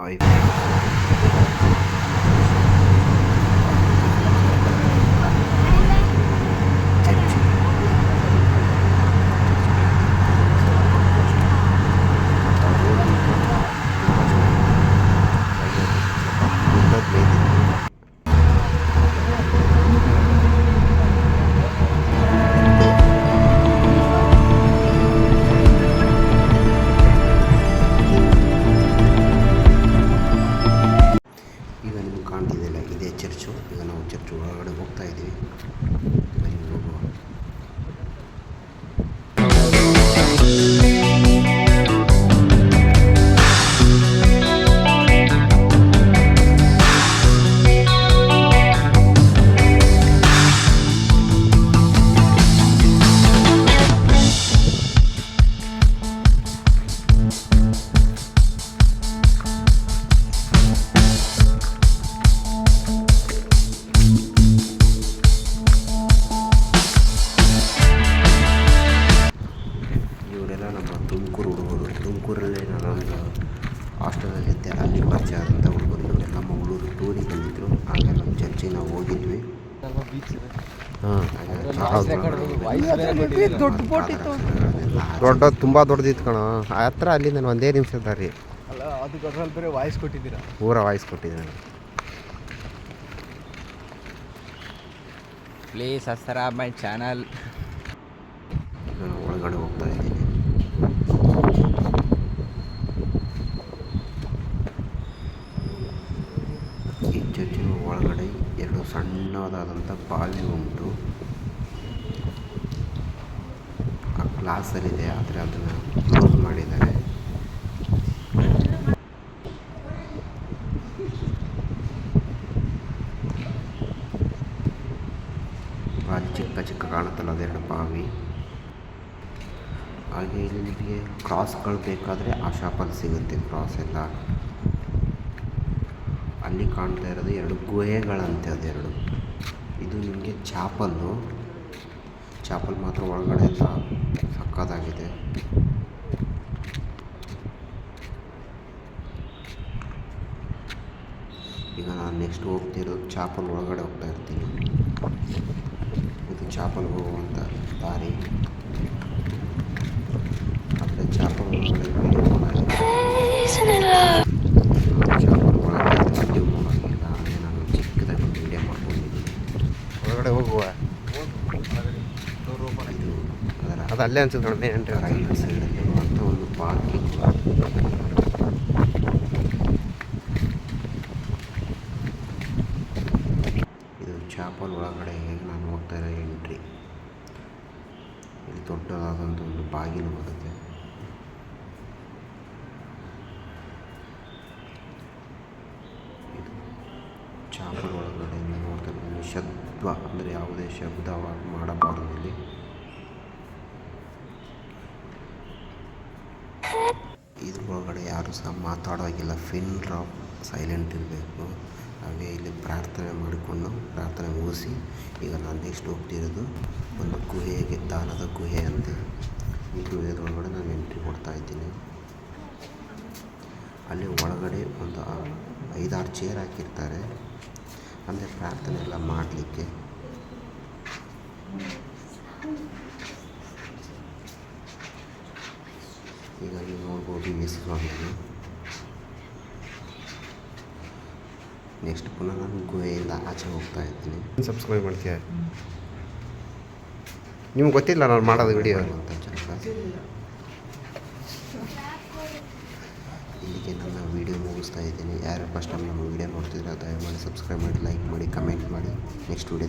five Tumakuru ಹುಡುಗರು. ತುಮಕೂರಲ್ಲಿ ನಾನೊಂದು ಹಾಸ್ಟೆಲಲ್ಲಿದ್ದೆ ಅಲ್ಲಿ ಪರಿಚಯ ಆದಂಥ ಹುಡುಗರು ನಮ್ಮ ಹುಡುಗರು ಟೂರಿಗೆ ಬಂದಿದ್ದರು ಆಗ ನಮ್ಮ ಚರ್ಚಿಗೆ ನಾವು ಹೋಗಿದ್ವಿ. ದೊಡ್ಡ ತುಂಬ ದೊಡ್ಡದಿತ್ತು ಕಣ. ಆ ಹತ್ರ ಅಲ್ಲಿ ನಾನು ಒಂದೇ ನಿಮಿಷ ರೀ ಅಲ್ಲ ಅದಕ್ಕೆ ಅದ್ರಲ್ಲಿ ಬೇರೆ ವಾಯ್ಸ್ ಕೊಟ್ಟಿದ್ದೀರಾ? ಪೂರ ವಾಯ್ಸ್ ಕೊಟ್ಟಿದ್ದೆ ಪ್ಲೀಸ್ ಸಬ್ಸ್ಕ್ರೈಬ್ ಮೈ ಚಾನಲ್ ಒಳಗಡೆ ಹೋಗ್ತಾ ಇದ್ದೀನಿ ಈ ಚರ್ಚಿನ ಒಳಗಡೆ ಎರಡು ಸಣ್ಣದಾದಂಥ ಬಾವಿ ಉಂಟು. ಆ ಇದೆ, ಆದರೆ ಅದನ್ನು ಕ್ಲೋಸ್ ಮಾಡಿದ್ದಾರೆ. ಅಲ್ಲಿ ಚಿಕ್ಕ ಚಿಕ್ಕ ಕಾಣುತ್ತಲ್ಲ ಅದೆರಡು ಬಾವಿ. ಹಾಗೆ ಇಲ್ಲಿ ನಿಮಗೆ ಕ್ರಾಸ್ಗಳು ಬೇಕಾದರೆ ಆ ಶಾಪಲ್ಲಿ ಸಿಗುತ್ತೆ ಕ್ರಾಸ್ ಎಲ್ಲ. ಅಲ್ಲಿ ಕಾಣ್ತಾ ಇರೋದು ಎರಡು ಗುಹೆಗಳಂತೆ ಅದೆರಡು. ಇದು ನಿಮಗೆ ಚಾಪಲ್ಲು. ಚಾಪಲ್ ಮಾತ್ರ ಒಳಗಡೆ ಎಲ್ಲ ಸಕ್ಕತ್ತಾಗಿದೆ ಈಗ ನಾನು ನೆಕ್ಸ್ಟ್ ಹೋಗ್ತಿರೋದು ಚಾಪಲ್ ಒಳಗಡೆ ಹೋಗ್ತಾ ಇರ್ತೀನಿ. ಇದು ಚಾಪಲ್ ಹೋಗುವಂಥ ದಾರಿ ಆದರೆ ಚಾಪಲ್ ಒಳಗಡೆ ವೀಡಿಯೋ ಚಾಪಲ್ ಒಳಗಡೆ ವೀಡಿಯೋ ಮಾಡೋಂಗಿಲ್ಲ ಅಂದರೆ ನಾನು ಚಿಕ್ಕದಾಗಿ ಒಂದು ವೀಡಿಯೋ ಮಾಡ್ಕೊಂಡಿದ್ದೀನಿ ಒಳಗಡೆ ಹೋಗುವ. ಅದು ಅಲ್ಲೇ ಅನ್ಸುತ್ತೆ ನೋಡಿ ಮೇನ್ ಎಂಟ್ರಿ ಹೊರಗಿನ ಸೈಡಲ್ಲಿ ಅಂತ ಒಂದು ಪಾರ್ಕಿಂಗ್ ಇದು ಚಾಪಲ್ ಒಳಗಡೆ ನಾನು ಹೋಗ್ತಾ ಇರೋ ಎಂಟ್ರಿ ಇಲ್ಲಿ ದೊಡ್ಡದಾದಂಥ ಒಂದು ಬಾಗಿಲು ಬರುತ್ತೆ. ಇದು ಚಾಪಲ್ ಒಳಗಡೆ ನೋಡ್ತಾ ಇರೋದು ನಿಶಬ್ದ ಅಂದರೆ ಯಾವುದೇ ಶಬ್ದ ಮಾಡಬಾರದು ಇಲ್ಲಿ. ಇದ್ರೊಳಗಡೆ ಯಾರು ಸಹ ಮಾತಾಡೋಗಿಲ್ಲ. ಫಿನ್ ಡ್ರಾಪ್ ಸೈಲೆಂಟ್ ಇರಬೇಕು. ಹಾಗೆ ಇಲ್ಲಿ ಪ್ರಾರ್ಥನೆ ಮಾಡಿಕೊಂಡು ಪ್ರಾರ್ಥನೆ ಮುಗಿಸಿ ಈಗ ನಾನು ನೆಕ್ಸ್ಟ್ ಹೋಗ್ತಿರೋದು ಒಂದು ಗುಹೆಗೆ, ದಾನದ ಗುಹೆ ಅಂತೆ. ಈ ಗುಹೆದೊಳಗಡೆ ನಾನು ಎಂಟ್ರಿ ಕೊಡ್ತಾ ಇದ್ದೀನಿ. ಅಲ್ಲಿ ಒಳಗಡೆ ಒಂದು ಐದಾರು ಚೇರ್ ಹಾಕಿರ್ತಾರೆ. ಅಂದರೆ ಪ್ರಾರ್ಥನೆ ಎಲ್ಲ ಮಾಡಲಿಕ್ಕೆ. ಈಗ ನೀವು ನೋಡ್ಬೋದು ಎಸ್ ಸ್ವಾಮಿಯನ್ನು ನೆಕ್ಸ್ಟ್ ಪುನಃ ನಾನು ಗುಹೆಯಿಂದ ಆಚೆ ಹೋಗ್ತಾ ಇದ್ದೀನಿ ಸಬ್ಸ್ಕ್ರೈಬ್ ಮಾಡ್ತೀಯ? ನಿಮ್ಗೆ ಗೊತ್ತಿಲ್ಲ ನಾನು ಮಾಡೋದು ವಿಡಿಯೋ ಅಂತ ಇಲ್ಲಿಗೆ ನನ್ನ ವಿಡಿಯೋ ಮುಗಿಸ್ತಾ ಇದ್ದೀನಿ. ಯಾರು ಫಸ್ಟ್ ಟೈಮ್ ನಮ್ಮ ವಿಡಿಯೋ ನೋಡ್ತಿದ್ರೆ ದಯಮಾಡಿ ಸಬ್ಸ್ಕ್ರೈಬ್ ಮಾಡಿ ಲೈಕ್ ಮಾಡಿ ಕಮೆಂಟ್ ಮಾಡಿ. Next video